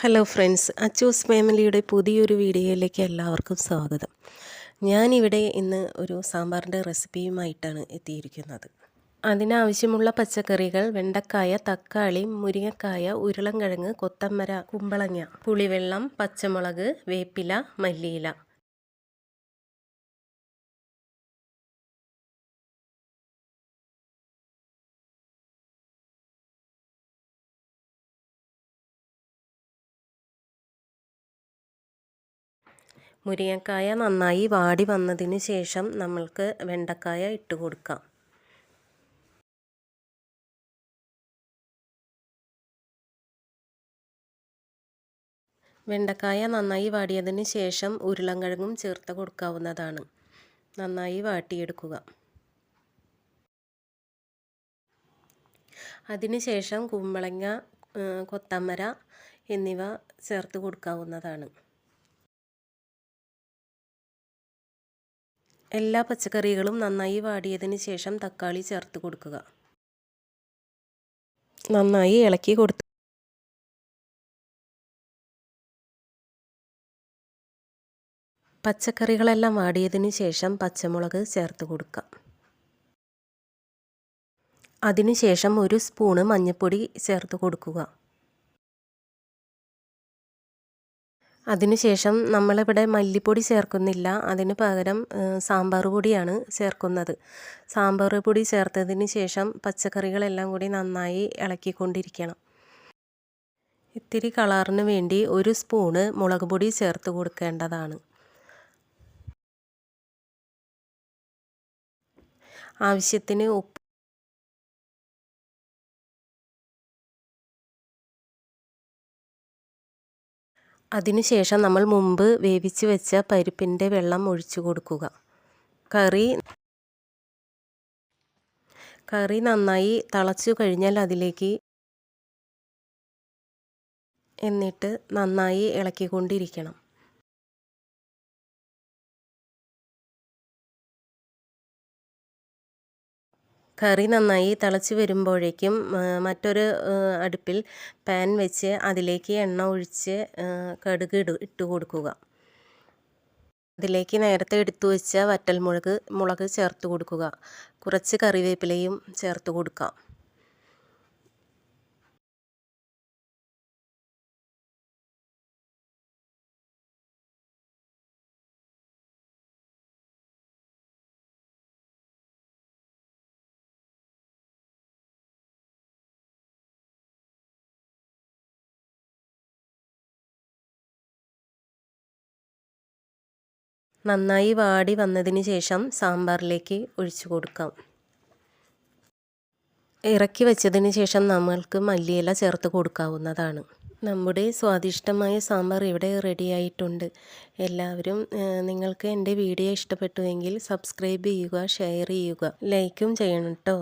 Hello friends Achus ഫാമിലിയുടെ പുതിയൊരു വീഡിയോയിലേക്ക് എല്ലാവർക്കും സ്വാഗതം. ഞാനിവിടെ ഇന്ന് ഒരു സാമ്പാറിന്റെ റെസിപ്പിയുമായിട്ടാണ് എത്തിയിരിക്കുന്നത്. അതിനാവശ്യമുള്ള പച്ചക്കറികൾ വെണ്ടക്കായ തക്കാളി മുരിങ്ങക്കായ ഉരുളൻകിഴങ്ങ് കൊത്തമ്മര കുമ്പളങ്ങ പുളിവെള്ളം പച്ചമുളക് വേപ്പില മല്ലിയില. മുരിങ്ങക്കായ നന്നായി വാടി വന്നതിന് ശേഷം നമ്മൾക്ക് വെണ്ടക്കായ ഇട്ട് കൊടുക്കാം. വെണ്ടക്കായ നന്നായി വാടിയതിന് ശേഷം ഉരുളൻകിഴങ്ങും ചേർത്ത് കൊടുക്കാവുന്നതാണ്. നന്നായി വാട്ടിയെടുക്കുക. അതിനുശേഷം കുമ്പളങ്ങ കൊത്തമര എന്നിവ ചേർത്ത് കൊടുക്കാവുന്നതാണ്. എല്ലാ പച്ചക്കറികളും നന്നായി വാടിയതിന് ശേഷം തക്കാളി ചേർത്ത് കൊടുക്കുക. നന്നായി ഇളക്കി കൊടുത്ത് പച്ചക്കറികളെല്ലാം വാടിയതിന് ശേഷം പച്ചമുളക് ചേർത്ത് കൊടുക്കാം അതിനുശേഷം ഒരു സ്പൂണ് മഞ്ഞൾപ്പൊടി ചേർത്ത് കൊടുക്കുക. അതിനുശേഷം നമ്മളിവിടെ മല്ലിപ്പൊടി ചേർക്കുന്നില്ല. അതിന് പകരം സാമ്പാർ പൊടിയാണ് ചേർക്കുന്നത്. സാമ്പാർ പൊടി ചേർത്തതിന് ശേഷം പച്ചക്കറികളെല്ലാം കൂടി നന്നായി ഇളക്കിക്കൊണ്ടിരിക്കണം. ഇത്തിരി കളറിന് വേണ്ടി ഒരു സ്പൂണ് മുളക് പൊടി ചേർത്ത് കൊടുക്കേണ്ടതാണ്. ആവശ്യത്തിന് ഉപ്പ് അതിനുശേഷം നമ്മൾ മുമ്പ് വേവിച്ച് വെച്ച പരിപ്പിന്റെ വെള്ളം ഒഴിച്ചു കൊടുക്കുക. കറി കറി നന്നായി തിളച്ചു കഴിഞ്ഞാൽ അതിലേക്ക് എന്നിട്ട് നന്നായി ഇളക്കിക്കൊണ്ടിരിക്കണം. കറി നന്നായി തിളച്ച് വരുമ്പോഴേക്കും മറ്റൊരു അടുപ്പിൽ പാൻ വെച്ച് അതിലേക്ക് എണ്ണ ഒഴിച്ച് കടുക് ഇട ഇട്ട് കൊടുക്കുക. അതിലേക്ക് നേരത്തെ എടുത്തു വെച്ച വറ്റൽമുളക് മുളക് ചേർത്ത് കൊടുക്കുക. കുറച്ച് കറിവേപ്പിലയും ചേർത്ത് കൊടുക്കാം. നന്നായി വാടി വന്നതിന് ശേഷം സാമ്പാറിലേക്ക് ഒഴിച്ചു കൊടുക്കാം. ഇറക്കി വെച്ചതിന് ശേഷം നമ്മൾക്ക് മല്ലിയില ചേർത്ത് കൊടുക്കാവുന്നതാണ്. നമ്മുടെ സ്വാദിഷ്ടമായ സാമ്പാർ ഇവിടെ റെഡിയായിട്ടുണ്ട് എല്ലാവരും നിങ്ങൾക്ക് എന്റെ വീഡിയോ ഇഷ്ടപ്പെട്ടുവെങ്കിൽ സബ്സ്ക്രൈബ് ചെയ്യുക ഷെയർ ചെയ്യുക ലൈക്കും ചെയ്യണം കേട്ടോ